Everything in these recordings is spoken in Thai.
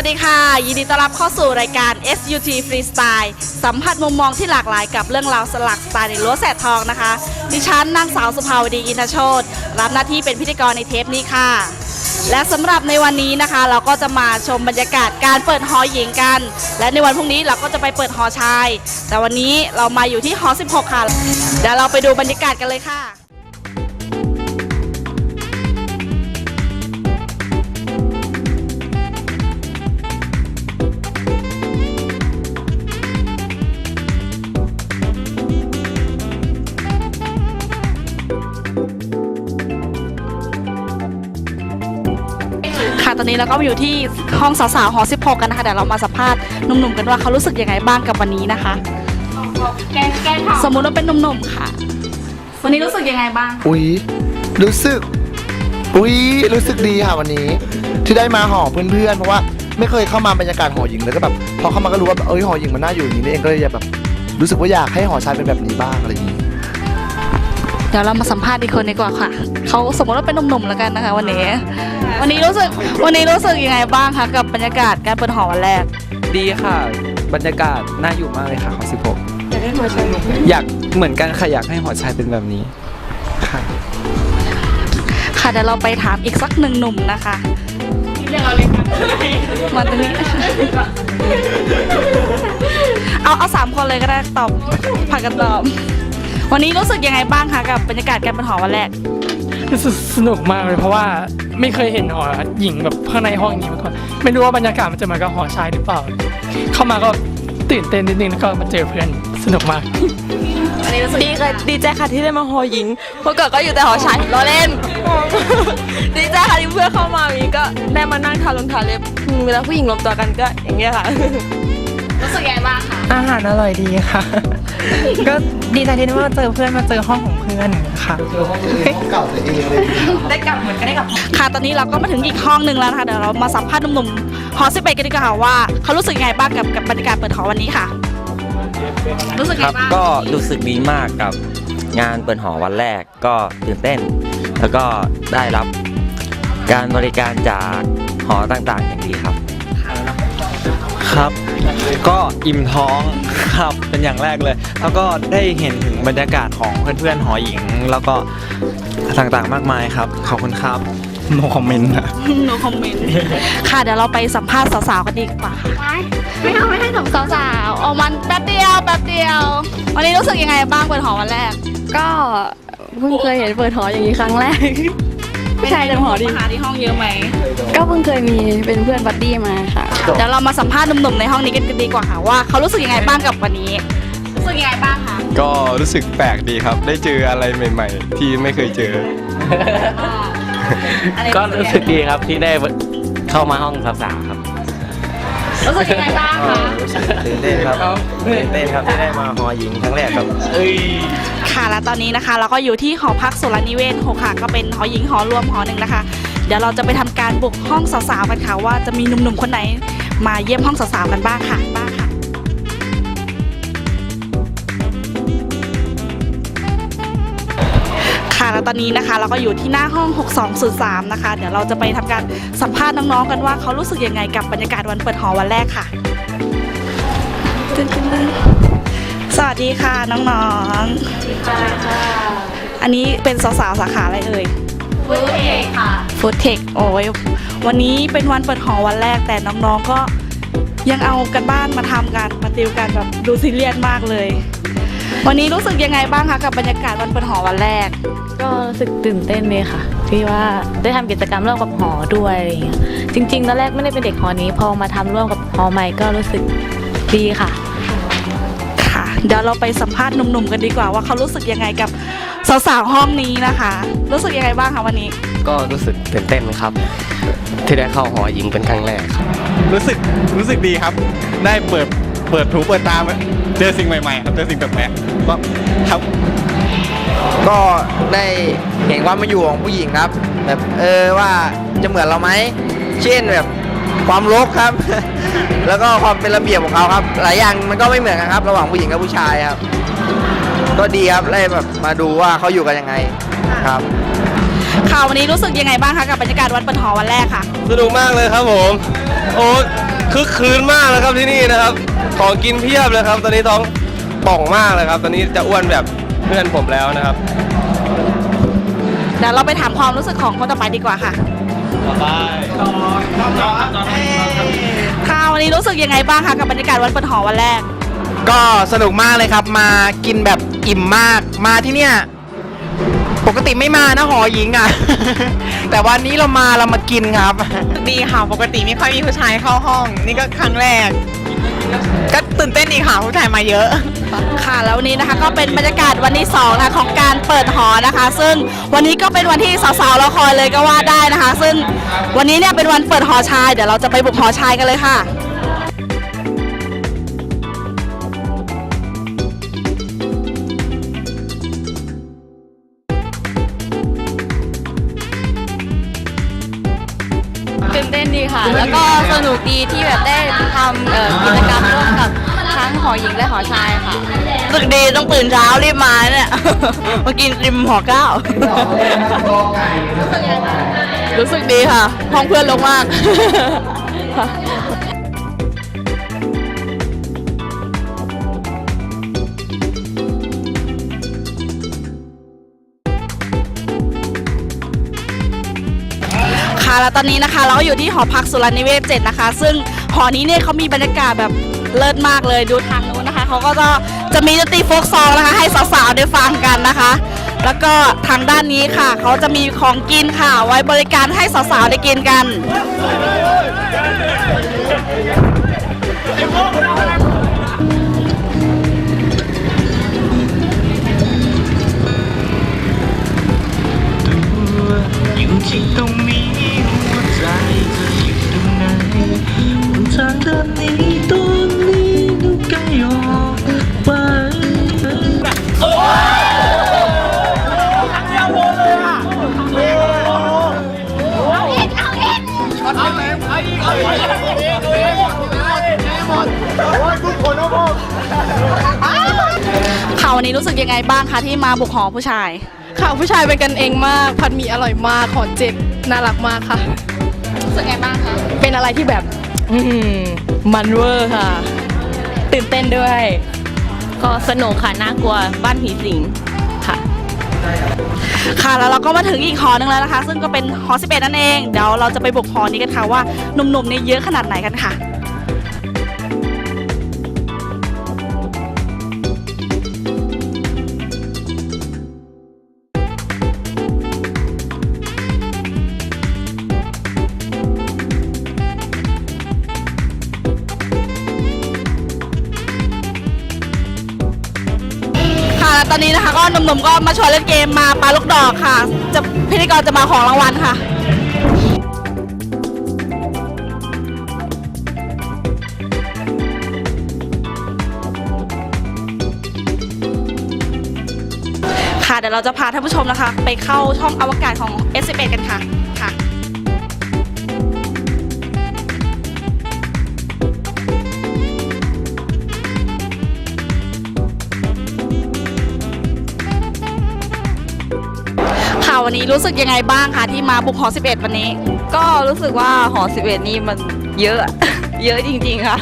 วัสดีค่ะ ยินดีต้อนรับเข้าสู่รายการ SUT Freestyle สัมผัสมุมมองที่หลากหลายกับเรื่องราวสลักสไตล์ในรั้วแสดทองนะคะ ดิฉันนางสาวสุภาวดีอินทโชตรับหน้าที่เป็นพิธีกรในเทปนี้ค่ะ และสำหรับในวันนี้นะคะ เราก็จะมาชมบรรยากาศการเปิดหอหญิงกัน และในวันพรุ่งนี้เราก็จะไปเปิดหอชาย แต่วันนี้เรามาอยู่ที่หอ 16 ค่ะ เดี๋ยวเราไปดูบรรยากาศกันเลยค่ะ ตอนนี้เราก็มาอยู่ที่ห้องสาวๆหอ16 กันนะคะเดี๋ยวเรามาสัมภาษณ์หนุ่มๆกันว่าเขารู้สึกยังไงบ้างกับวันนี้นะคะสมมุติว่าเป็นหนุ่มๆค่ะ วันนี้รู้สึกยังไงบ้างอุ๊ย รู้สึก อุ๊ย รู้สึกดีค่ะวันนี้ ที่ได้มาหอเพื่อนๆ เพราะว่าไม่เคยเข้ามาบรรยากาศหอหญิงเลยก็แบบพอเข้ามาก็รู้ว่าเอ้ยหอหญิงมันน่าอยู่อย่างนี้นี่เองก็เลยแบบ รู้สึกว่าอยากให้หอชายเป็นแบบนี้บ้างอะไรอย่างนี้ เดี๋ยวเรามาสัมภาษณ์อีกคนดีกว่าค่ะ เขาสมมติว่าเป็นหนุ่มๆแล้วกันนะคะ วันนี้ วันนี้รู้สึกวันนี้รู้สึกยังไงบ้างคะกับบรรยากาศการเปิดหอวันแรก ดีค่ะ บรรยากาศน่าอยู่มากเลยค่ะของ16อยากให้หอชายอยากเหมือนกันค่ะอยากให้หอชายเป็นแบบนี้ค่ะค่ะเดี๋ยวเราไปถามอีกสักหนึ่งหนุ่มนะคะเรื่องเอาเลยมาตรงนี้เอาเอาสามคนเลยก็ได้ตอบผัดกันตอบ วันนี้รู้สึกยังไงบ้างคะกับบรรยากาศการเปิดหอวันแรก รู้สึกสนุกมากเลยเพราะว่าไม่เคยเห็นหอหญิงแบบข้างในห้องนี้มาก่อนไม่รู้ว่าบรรยากาศมันจะเหมือนกับหอชายหรือเปล่า เข้ามาก็ตื่นเต้นนิดนึงแล้วก็มาเจอเพื่อนสนุกมากวันนี้รู้สึกดีค่ะดีใจค่ะที่ได้มาหอหญิงเมื่อก่อนก็อยู่แต่หอชายรอเล่น ดีใจค่ะที่เพื่อนเข้ามาวันนี้ก็ได้มานั่งทาลงทาเล็บอืมเวลาผู้หญิงรวมตัวกันก็อย่างเงี้ยค่ะ รู้สึกยังไงบ้างคะอาหารอร่อยดีค่ะ ก็ดีใจที่ได้มาเจอเพื่อนมาเจอห้องของเพื่อนค่ะเก่าตัวเองเลยค่ะตอนนี้เราก็มาถึงอีกห้องหนึ่งแล้วนะคะเดี๋ยวเรามาสัมภาษณ์หนุ่มๆหอสิบเอ็ดกันดีกว่าค่ะว่าเขารู้สึกยังไงบ้างกับกับบรรยากาศเปิดหอวันนี้ค่ะ รู้สึกคยังรับไงบ้างก็รู้สึกดีมากกับงานเปิดหอวันแรกก็ตื่นเต้น แล้วก็ได้รับการบริการจากหอต่างๆอย่างดีครับ ครับ ก็อิ่มท้องครับ เป็นอย่างแรกเลย แล้วก็ได้เห็นถึงบรรยากาศของเพื่อนๆหอหญิง แล้วก็ต่างๆมากมายครับขอบคุณครับ no comment นะ no comment ค่ะเดี๋ยวเราไปสัมภาษณ์สาวๆกันดีกว่าค่ะไม่เอาไม่ให้หนุ่มสาวๆเอามันแป๊บเดียวแป๊บเดียว วันนี้รู้สึกยังไงบ้างเปิดหอวันแรก ก็เพิ่งเคยเห็นเปิดหออย่างนี้ครั้งแรก ผู้ชายเต็มหอดีมาหาที่ห้องเยอะไหมก็เพิ่งเคยมีเป็นเพื่อนบัดดี้มาค่ะ เดี๋ยวเรามาสัมภาษณ์หนุ่มๆในห้องนี้กันดีกว่าค่ะว่าเขารู้สึกยังไงบ้างกับวันนี้ รู้สึกยังไงบ้างคะก็รู้สึกแปลกดีครับ ได้เจออะไรใหม่ ๆ ที่ไม่เคยเจอ ก็รู้สึกดีครับที่ได้เข้ามาห้องสาวๆค รับรู้สึกยังไงบ้างคะตื่นเต้นครับตื่นเต้นครับที่ได้มาหอหญิงครั้งแรกครับค่ะและตอนนี้นะคะ เราก็อยู่ที่หอพักสุรนิเวศหกค่ะ ก็เป็นหอหญิงหอรวมหอหนึ่งนะคะ เดี๋ยวเราจะไปทำการบุกห้องสาวๆกันค่ะว่าจะมีหนุ่มๆคนไหน มาเยี่ยมห้องสาวๆกันบ้างค่ะบ้าง ตอนนี้นะคะ เราก็อยู่ที่หน้าห้อง 6203 นะคะ เดี๋ยวเราจะไปทำการสัมภาษณ์น้องๆกันว่าเขารู้สึกยังไงกับบรรยากาศวันเปิดหอวันแรกค่ะสวัสดีค่ะน้องๆอันนี้เป็นสาวๆสาขาอะไรเอ่ยฟู้ดเทคค่ะฟู้ดเทคโอ้ยวันนี้เป็นวันเปิดหอวันแรกแต่น้องๆก็ยังเอากันบ้านมาทำกันมาติวกันแบบดูซีเรียสมากเลย วันนี้รู้สึกยังไงบ้างคะกับบรรยากาศวันเปิดหอวันแรก ก็รู้สึกตื่นเต้นเลยค่ะที่ว่าได้ทำกิจกรรมร่วมกับหอด้วยอะไรอย่างเงี้ยจริงๆตอนแรกไม่ได้เป็นเด็กหอนี้พอมาทำร่วมกับหอใหม่ก็รู้สึกดีค่ะ ค่ะ เดี๋ยวเราไปสัมภาษณ์หนุ่มๆกันดีกว่าว่าเขารู้สึกยังไงกับสาวๆห้องนี้นะคะ รู้สึกยังไงบ้างคะวันนี้ ก็รู้สึกตื่นเต้นครับ ที่ได้เข้าหอหญิงเป็นครั้งแรกครับรู้สึกรู้สึกดีครับ ได้เปิด เปิดหูเปิดตาเจอสิ่งใหม่ๆครับเจอสิ่งแปลกๆก็ครับ ก็ได้เห็นความมาอยู่ของผู้หญิงครับ แบบเออว่าจะเหมือนเราไหมเช่นแบบความรกครับ แล้วก็ความเป็นระเบียบของเขาครับ หลายอย่างมันก็ไม่เหมือนกันครับ ระหว่างผู้หญิงกับผู้ชายครับ ก็ดีครับได้แบบมาดูว่าเขาอยู่กันยังไงครับค่ะวันนี้รู้สึกยังไงบ้างคะกับบรรยากาศวันเปิดหอวันแรกค่ะ สนุกมากเลยครับผม โอ้ คึกคืนมากเลยครับที่นี่นะครับ ของกินเพียบเลยครับ ตอนนี้ท้องป่องมากเลยครับ ตอนนี้จะอ้วนแบบเพื่อนผมแล้วนะครับ เดี๋ยวเราไปถามความรู้สึกของคนต่อไปดีกว่าค่ะค่ะวันนี้รู้สึกยังไงบ้างคะกับบรรยากาศวันเปิดหอวันแรก ก็สนุกมากเลยครับ มากินแบบอิ่มมาก มาที่เนี่ย ปกติไม่มานะหอหญิงอะ แต่วันนี้เรามาเรามากินครับ ดีค่ะ ปกติไม่ค่อยมีผู้ชายเข้าห้อง นี่ก็ครั้งแรก ก็ตื่นเต้นดีค่ะผู้ชายมาเยอะ ค่ะแล้ววันนี้นะคะก็เป็นบรรยากาศวันที่2นะคะของการเปิดหอนะคะ ซึ่งวันนี้ก็เป็นวันที่สาวๆเราคอยเลยก็ว่าได้นะคะ ซึ่งวันนี้เนี่ยเป็นวันเปิดหอชาย เดี๋ยวเราจะไปบุกหอชายกันเลยค่ะ ค่ะ แล้วก็สนุกดีที่แบบได้ทำเอ่อกิจกรรมร่วมกับทั้งหอหญิงและหอชายค่ะ รู้สึกดีต้องตื่นเช้ารีบมาเนี่ย มากินริมหอเก้า รู้สึกดีค่ะ ห้องเพื่อนลงมากค่ะ แล้วตอนนี้นะคะ เราก็อยู่ที่หอพักสุรนิเวศเจ็ดนะคะ ซึ่งหอนี้เนี่ยเขามีบรรยากาศแบบเลิศมากเลยดูทางนู้นนะคะเขาก็จะจะมีดนตรีโฟกซองนะคะ ให้สาวๆได้ฟังกันนะคะ แล้วก็ทางด้านนี้ค่ะเขาจะมีของกินค่ะ ไว้บริการให้สาวๆได้กินกันอยู่ที่ตรงนี้ บนทางเดินนี้ตอนนี้ดูไกลออกไปค่ะวันนี้รู้สึกยังไงบ้างคะที่มาบุกหอผู้ชายค่ะผู้ชายเป็นกันเองมาก ผัดหมี่อร่อยมากขอเจ็ดน่ารักมากค่ะรู้สึกไงบ้างคะ เป็นอะไรที่แบบอืมมันเวอร์ค่ะ ตื่นเต้นด้วย ก็สนุกค่ะน่ากลัวบ้านผีสิงค่ะ ค่ะแล้วเราก็มาถึงอีกหอหนึงแล้วนะคะ ซึ่งก็เป็นหอ11นั่นเอง เดี๋ยวเราจะไปบุกหอนี้กันค่ะว่าหนุ่มๆเนี่ยเยอะขนาดไหนกันค่ะ ตอนนี้นะคะก็หนุ่มๆก็มาชวนเล่นเกมมาปาลูกดอกค่ะ จะพิธีกรจะมาของรางวัลค่ะค่ะเดี๋ยวเราจะพาท่านผู้ชมนะคะ ไปเข้าช่องอวกาศของ S11 กันค่ะ วันนี้รู้สึกยังไงบ้างคะที่มาบุกหอ 11 วันนี้ ก็รู้สึกว่าหอ 11 นี่มันเยอะ เยอะจริงๆค่ะ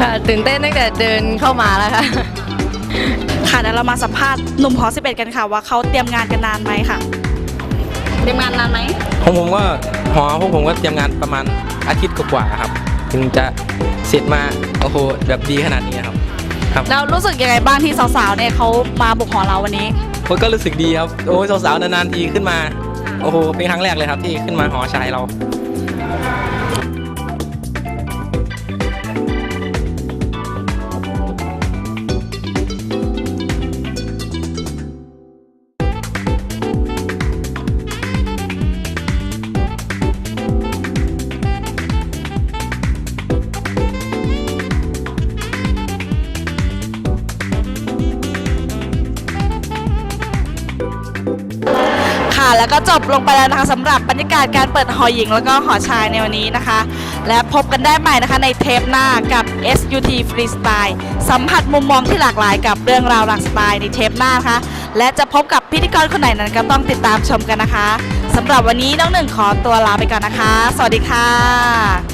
ค่ะตื่นเต้นตั้งแต่เดินเข้ามาแล้วค่ะ ค่ะเดี๋ยวเรามาสัมภาษณ์หนุ่มหอ 11 กันค่ะ ว่าเขาเตรียมงานกันนานไหมค่ะ เตรียมงานนานไหมของผมก็หอพวกผมก็เตรียมงานประมาณอาทิตย์กว่าๆครับถึงจะเสร็จมาโอ้โหแบบดีขนาดนี้ครับครับ แล้วรู้สึกยังไงบ้างที่สาวๆเนี่ยเขามาบุกหอเราวันนี้ ผมก็รู้สึกดีครับ โอ้ยสาวๆนานๆทีขึ้นมา โอ้โห เป็นครั้งแรกเลยครับที่ขึ้นมาหอชายเรา แล้วก็จบลงไปแล้วนะคะสำหรับบรรยากาศการเปิดหอหญิงแล้วก็หอชายในวันนี้นะคะ และพบกันได้ใหม่นะคะในเทปหน้ากับ SUT Freestyle สัมผัสมุมมองที่หลากหลายกับเรื่องราวหลากสไตล์ในเทปหน้านะคะ และจะพบกับพิธีกรคนไหนนั้นก็ต้องติดตามชมกันนะคะสำหรับวันนี้น้องหนึ่งขอตัวลาไปก่อนนะคะ สวัสดีค่ะ